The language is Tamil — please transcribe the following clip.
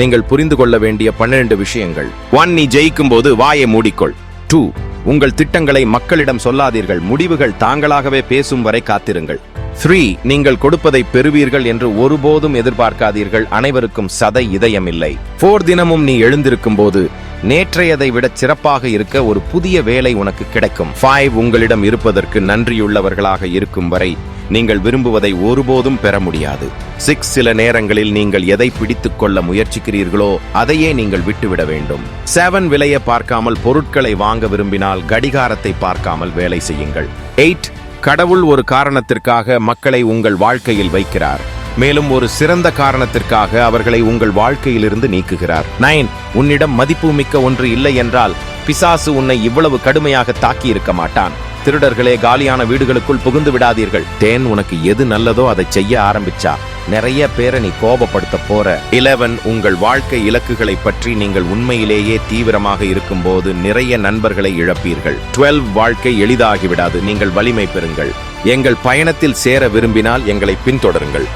நீங்கள் புரிந்து கொள்ள வேண்டிய பன்னிரண்டு விஷயங்கள். ஒன் நீ ஜெயிக்கும் போது வாயை மூடிக்கொள். டூ உங்கள் திட்டங்களை மக்களிடம் சொல்லாதீர்கள். முடிவுகள் தாங்களாகவே பேசும் வரை காத்திருங்கள். த்ரீ நீங்கள் கொடுப்பதை பெறுவீர்கள் என்று ஒருபோதும் எதிர்பார்க்காதீர்கள். அனைவருக்கும் சதை இதயம் இல்லை போர் தினமும் நீ எழுந்திருக்கும் போது நேற்றையதை விட சிறப்பாக இருக்க ஒரு புதிய வேலை உனக்கு கிடைக்கும். ஃபைவ் உங்களிடம் இருப்பதற்கு நன்றியுள்ளவர்களாக இருக்கும் வரை நீங்கள் விரும்புவதை ஒருபோதும் பெற முடியாது. சிக்ஸ் சில நேரங்களில் நீங்கள் எதை பிடித்துக் கொள்ள முயற்சிக்கிறீர்களோ அதையே நீங்கள் விட்டுவிட வேண்டும். செவன் விலையை பார்க்காமல் பொருட்களை வாங்க விரும்பினால் கடிகாரத்தை பார்க்காமல் வேலை செய்யுங்கள். எயிட் கடவுள் ஒரு காரணத்திற்காக மக்களை உங்கள் வாழ்க்கையில் வைக்கிறார். மேலும் ஒரு சிறந்த காரணத்திற்காக அவர்களை உங்கள் வாழ்க்கையிலிருந்து நீக்குகிறார். நைன் உன்னிடம் மதிப்புமிக்க ஒன்று இல்லை என்றால் பிசாசு உன்னை இவ்வளவு கடுமையாக தாக்கி இருக்க மாட்டான். திருடர்களே காலியான வீடுகளுக்குள் புகுந்து விடாதீர்கள். தேன் உனக்கு எது நல்லதோ அதை செய்ய ஆரம்பிச்சா. நிறைய பேரை நீ கோபப்படுத்த போற. இலவன் உங்கள் வாழ்க்கை இலக்குகளை பற்றி நீங்கள் உண்மையிலேயே தீவிரமாக இருக்கும்போது நிறைய நண்பர்களை இழப்பீர்கள். 12 வாழ்க்கை எளிதாகிவிடாது. நீங்கள் வலிமை பெறுங்கள். எங்கள் பயணத்தில் சேர விரும்பினால் எங்களை பின்தொடருங்கள்.